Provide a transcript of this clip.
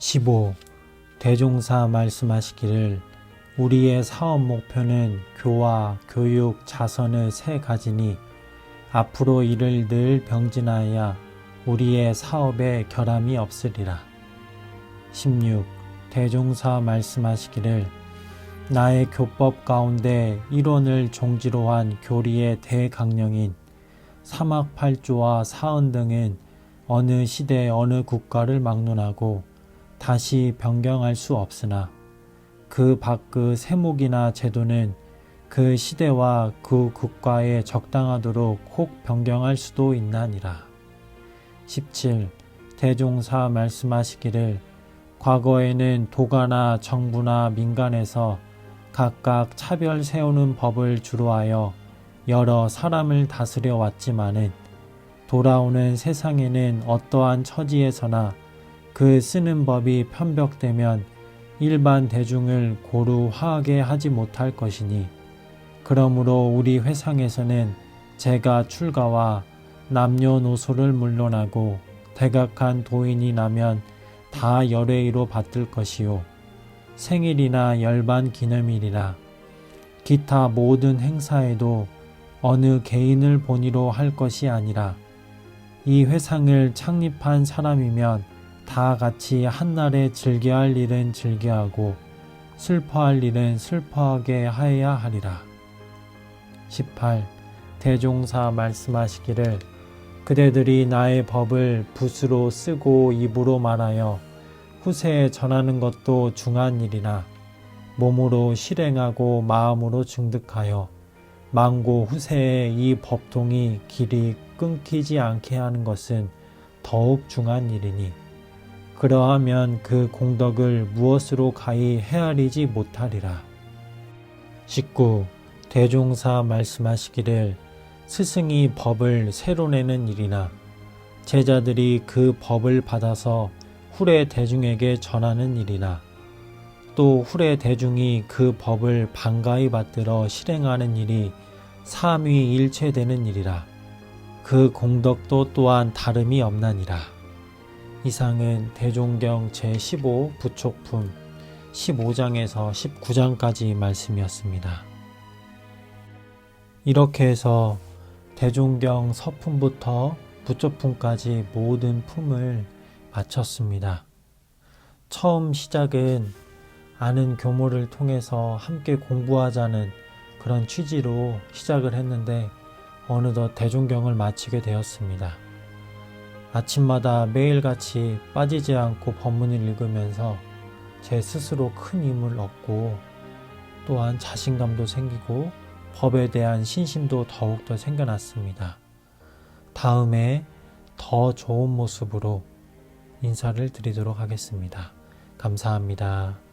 15. 대종사 말씀하시기를 우리의 사업 목표는 교화, 교육, 자선의 세 가지니 앞으로 이를 늘 병진하여 우리의 사업에 결함이 없으리라. 16. 대종사 말씀하시기를 나의 교법 가운데 일원을 종지로 한 교리의 대강령인 사막팔조와 사언 등은 어느 시대 어느 국가를 막론하고 다시 변경할 수 없으나 그 밖의 세목이나 제도는 그 시대와 그 국가에 적당하도록 혹 변경할 수도 있나니라. 17. 대종사 말씀하시기를 과거에는 도가나 정부나 민간에서 각각 차별 세우는 법을 주로 하여 여러 사람을 다스려 왔지만은 돌아오는 세상에는 어떠한 처지에서나 그 쓰는 법이 편벽되면 일반 대중을 고루 화하게 하지 못할 것이니 그러므로 우리 회상에서는 제가 출가와 남녀노소를 물론하고 대각한 도인이 나면 다 열애의로 받들 것이요. 생일이나 열반 기념일이나 기타 모든 행사에도 어느 개인을 본의로 할 것이 아니라 이 회상을 창립한 사람이면 다 같이 한날에 즐겨할 일은 즐겨하고 슬퍼할 일은 슬퍼하게 하여야 하리라. 18. 대종사 말씀하시기를 그대들이 나의 법을 붓으로 쓰고 입으로 말하여 후세에 전하는 것도 중한 일이나 몸으로 실행하고 마음으로 증득하여 망고 후세에 이 법통이 길이 끊기지 않게 하는 것은 더욱 중한 일이니 그러하면 그 공덕을 무엇으로 가히 헤아리지 못하리라. 19. 대종사 말씀하시기를 스승이 법을 새로 내는 일이나 제자들이 그 법을 받아서 후래 대중에게 전하는 일이나 또 후래 대중이 그 법을 반가이 받들어 실행하는 일이 삼위 일체되는 일이라 그 공덕도 또한 다름이 없나니라. 이상은 대종경 제15 부촉품 15장에서 19장까지 말씀이었습니다. 이렇게 해서 대종경 서품부터 부처품까지 모든 품을 마쳤습니다. 처음 시작은 아는 교모를 통해서 함께 공부하자는 그런 취지로 시작을 했는데 어느덧 대종경을 마치게 되었습니다. 아침마다 매일같이 빠지지 않고 법문을 읽으면서 제 스스로 큰 힘을 얻고 또한 자신감도 생기고 법에 대한 신심도 더욱더 생겨났습니다. 다음에 더 좋은 모습으로 인사를 드리도록 하겠습니다. 감사합니다.